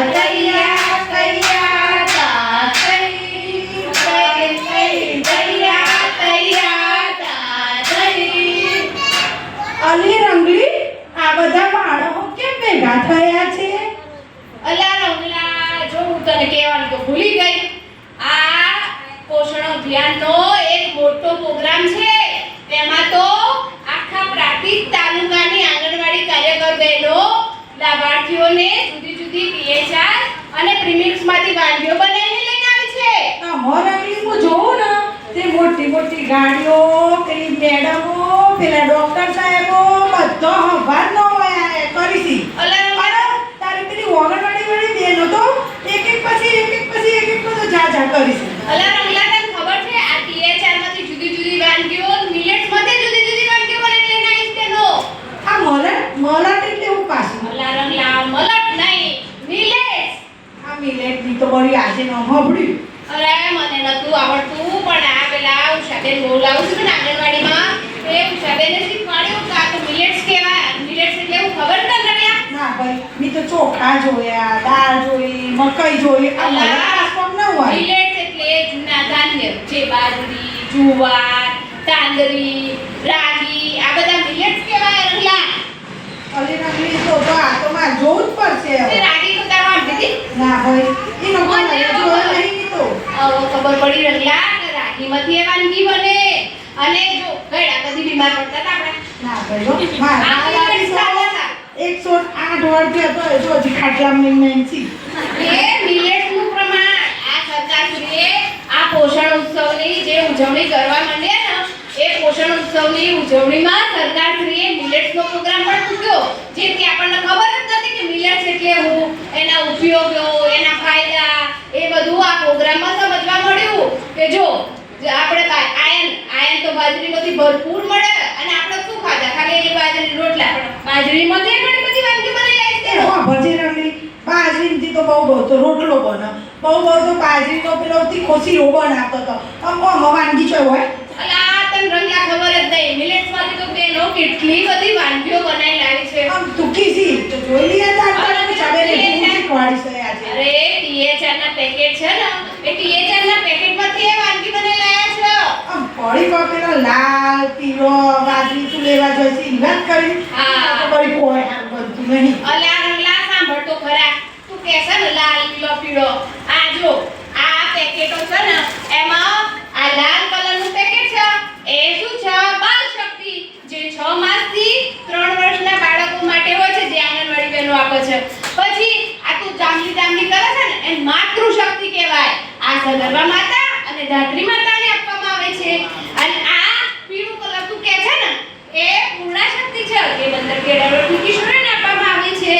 Alta પ્રીમિક્સમાંથી ગાડીઓ બનાવીને લઈને આવે છે. આ મોરંગી હું જોઉં ને તે મોટી મોટી ગાડીઓ પેલી મેડમો પેલા ડોક્ટર સાહેબો બધો આ કરીશી. અલા પણ તારી પેલી ઓગણવાડી વાળી બેનો તો એક એક પછી એક એક પછી એક એક તો જા જા કરીશી. અલા રંગલા તને ખબર છે આ ટીએચઆરમાંથી જુદી જુદી વાનગીઓ મિલેટ્સમાંથી જુદી જુદી વાનગીઓ બનાવીને લઈને આવીશ તેનો આ મલટ મલટ એટલે હું પાછું અલા રંગલા મલટ નહીં મિલેટ્સ આ મિલેટની તો બળી આજે અરે મને નતું આવડતું પણ આ પેલા ઉષાબેન બોલાવું છું ને આંગણવાડીમાં એ ઉષાબેને શીખવાડ્યું કે આ તો મિલેટ્સ મિલેટ્સ એટલે હું ખબર ના ભાઈ મેં તો ચોખા જોયા દાળ જોઈ મકઈ જોઈ આ ન હોય. મિલેટ્સ એટલે જૂના ધાન્ય જે બાજરી જુવાર તાંદરી રાગી આ બધા મિલેટ્સ કહેવાય રંગલા અલી નકલી તો તો આ તો મારે જોવું જ પડશે તે હવે. રાગી તો તારા વાંધી હતી ના ભાઈ એનો કોઈ મને જોયો ખબર. નહીં તો પડી રંગલા કે રાગીમાંથી એ વાનગી બને. અને જો ગયડા કદી બીમાર પડતા હતા આપણે. ના ભાઈ મારા આ. એકસો આઠ વર્ષ તો હજી એ પ્રમાણ. પોષણ ઉત્સવની જે ઉજવણી કરવા માંડ્યા ને એ પોષણ ઉત્સવની ઉજવણીમાં સરકારશ્રીએ મિલેટ્સનો પ્રોગ્રામ પણ મૂક્યો. જેથી આપણને ખબર જ નથી કે મિલેટ્સ એટલે હું એના ઉપયોગો એના ફાયદા એ બધું આ પ્રોગ્રામમાં સમજવા મળ્યું કે જો જે આપણે બા- આયન આયન તો બાજરીમાંથી ભરપૂર મળે અને આપણે શું ખાધા? ખાલી એ બાજરી રોટલા બાજરીમાંથી ઘણી બધી વાનગી બનાવી છે હા ભજી ભજીરંગની બાજરીથી તો બહુ બહુ તો રોટલો બને. બહુ બહુ તો બાજરીનો પેલો તીખો શીરો બનાવતો હતો. આમ વાનગી છે હોય અલા તને રંગલા ખબર જ નહીં. મિલેટ્સમાંથી તો બેનો કેટલી બધી વાનગીઓ બનાવી લાવી છે. આમ ટૂંકી સી તો જોઈ છે. આજે. અરે ટીએચઆર ના પેકેટ છે ને એ ટીએચઆર ના પેકેટમાંથી એ વાનગી બનાવી લાયા છે આમ પડી પર પેલો લાલ પીળો વાદળી તું લેવા જોઈ છે. ઇન્વેસ્ટ કરી. હા. તો પડી કોઈ બનતું નહીં. અલા રંગલા સાંભળ તો ખરા. તું કહેશે ને લાલ પીળો પીળો? આ જો આ પેકેટો છે ને એમાં આ લાલ કલરનું પેકેટ છે. એ શું છે? બાલ શક્તિ જે 6 માસથી 3 વર્ષના બાળકો માટે હોય છે જે આંગણવાડી બહેનો આપે છે. પછી આ તું જામલી જામલી કરે છે ને એ માતૃશક્તિ કહેવાય. આ સગર્ભા માતા અને ધાત્રી માતાને છે. અને આ પીળું કલર તું કહે છે ને, એ પૂર્ણા શક્તિ છે. એ બંદર કેળવણી કિશોરીને આપવામાં આવે છે?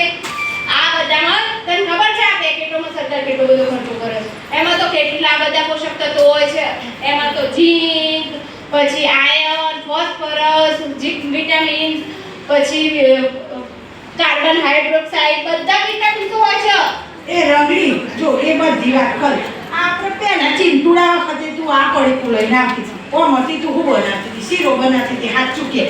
આ બધામાં તને ખબર છે આ પેકેટોમાં સરકાર કેટલો બધો ખર્ચો કરે છે? એમાં તો કેટલા બધા પોષક તત્વો હોય છે. એમાં તો ઝીંક, પછી આયર્ન, ફોસ્ફરસ વિટામિન પછી કાર્બન હાઇડ્રોક્સાઇડ, બધા વિટામિન્સ હોય છે. એ રંગડી જો, એ બધી વાત કર. આપણે પેલા ચિંતુડા વખતે તું આ પડી લઈને આપી હતી ઓમાંથી તું હું બનાવતી હતી? શીરો બનાવતી હતી? હાથ ચૂકે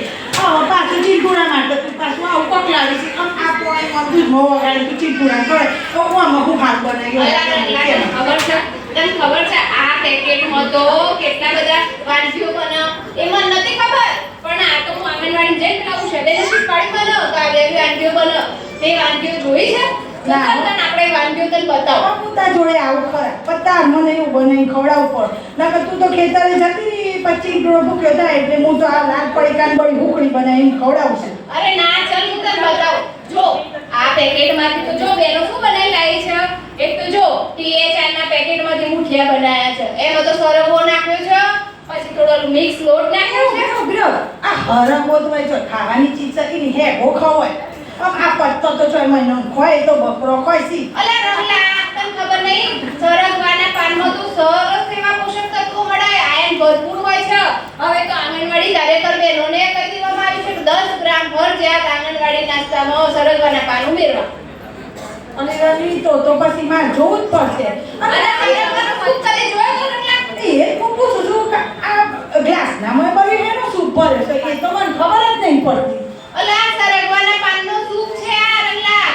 પાછું ચીરપુરા માટે તું પાછું આવું પકડાવી છે. આમ આ પોણીમાં દૂધમાં વગાડી તું ચીરપુરા કરે. તો આમાં હું હાથ બનાવી અલા, ખબર છે? તને ખબર છે આ પેકેટમાં તો કેટલા બધા વાનગીઓ બનાવ એમાં નથી ખબર પણ આ તો હું આંગણવાડી જઈને ખાવું છે. શેબેને શીખવાડી મને તો આ બે વાનગીઓ બનાવ. તે વાનગીઓ જોઈ છે? ના. આપણે વાનગીઓ તને બતાવો. પોતા જોડે આવું ખરા પત્તા મને એવું બનાવી ખવડાવવું પડે નકર તું તો ખેતરે જતી રહી પછી કિલો ભૂખ્યો થાય એટલે હું તો આ લાલ પડી કાન પડી હુકડી બનાવીને ખવડાવું છું. અરે ના ચાલ હું તને બતાવું. જો આ પેકેટમાંથી તો જો બેનો શું બનાવી લાવી છે? એક તો જો ટીએચઆર ના પેકેટમાંથી મુઠિયા બનાવ્યા છે. એમાં તો સરગવો નાખ્યો છે પછી થોડો મિક્સ લોટ નાખ્યો છે. બરો. આ હરંગો તો જો ખાવાની ચીજ છે ને હે ભો હોય. આ પત્તો તો ચોય મહિનો ખોય તો બકરો ખોય સી અલા રમલા નહીં. સરગવાના પાનમાં તો સરસ એવા પોષક તત્વો મળે. આયન ભરપૂર હોય છે. હવે તો આંગણવાડી કાર્યકર બહેનોને કહી દેવામાં આવ્યું છે કે દસ ગ્રામ ભર જ્યાં આંગણવાડી નાસ્તામાં સરગવાના પાન ઉમેરવા. અને રમી તો તો પછી માં જોવું જ પડશે. અને સરગવાનો સૂપ તમે જોયો તો રમલા એ કુકુ પૂછું આ ગ્લાસ આ ગ્લાસના ભરી એનો સૂપ ભરે તો એ તો મને ખબર જ નહીં પડતી. અલા સરગવાના પાનનો સૂપ છે આ રંગલા.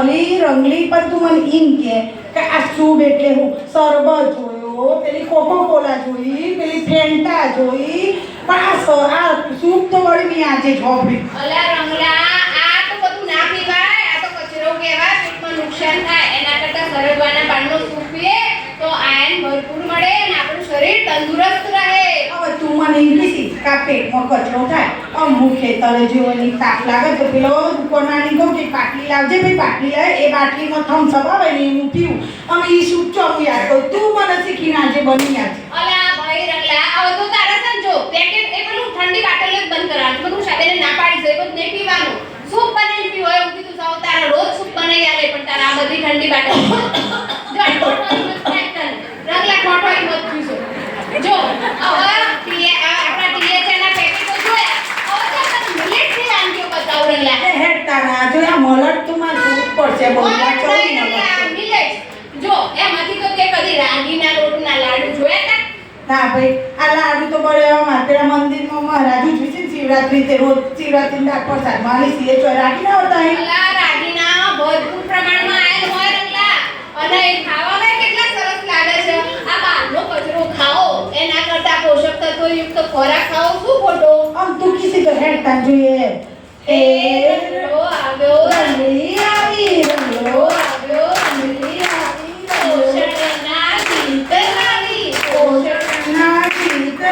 અલી રંગલી પણ તું મને ઈમ કે. કે આ સૂડ એટલે હું સરબત જોયો પેલી કોકોકોલા જોઈ પેલી ફેન્ટા જોઈ. પણ આ આ સૂપ તો વળી મેં આજે જોબડી અલા રંગલા આ તો બધું ના પીવાય. આ તો કચરો કહેવાય પેટમાં નુકસાન થાય. એના કરતાં સરગવાના પાનનો સૂપ પીએ તો આયન ભરપૂર મળે અને આપણું શરીર તંદુરસ્ત રહે. હવે તું મને કીધી કા પેટમાં કચરો થાય. અમુક ખેતરે જેવો એની તાપ લાગે તો પેલો દુકાનવાળી કહું કે પાટલી લાવજે ભાઈ, પાટલી લાવે એ બાટલીમાં થમ્સ અપ આવે ને એનું પીવું. અમે એ સૂપ ચોમ યાદ કરું? તું મને શીખીને આજે બની આજે અલા ભાઈ રંગલા હવે તો તારે છે ને જો પેકેટ એ પેલું ઠંડી બાટલ જ બંધ કરવાનું બધું સાબેને ના પાડી છે બધું નહીં પીવાનું. સૂપ બનાવી પીવો એવું કીધું સાવ તારા રોજ સૂપ બનાવી આલે, પણ તારા આ બધી ઠંડી બાટલ. જો આ ઠોઠવાળી મત ખાય તને. રંગલા ઠોઠવાળી મત પીશો. જો હવે ટીએ આ આપણા ટીએચઆર ના પેકેટો જોયા હવે તો તને મિલેટની વાનગીઓ બતાવું રંગલા એ હેડ તારા જો આ મલટ તું મારે જ પડશે બહુ છે. મિલેટ્સ. જો એમાંથી તો તે કદી રાગીના લોટના લાડુ જોયા તા? ના ભાઈ આ લાડુ તો બળે માતેરા મંદિરમાં મહારાજ છે ને શિવરાત્રી તે રોજ. શિવરાત્રી ના પ્રસાદ માલી સીએ ચોય રાખી ના હોતા અહીં અલા રાગીના ભરપૂર પ્રમાણમાં આયલ હોય રંગલા. અને એ ખાવામાં કેટલા સરસ લાગે છે. આ બહારનો કચરો ખાઓ. એના કરતા પોષક તત્વો યુક્ત ખોરાક ખાઓ. શું ખોટો? આમ તું કિસી તો હેડ તાન જોઈએ એ રંગલો આવ્યો રંગલી આવી રંગલો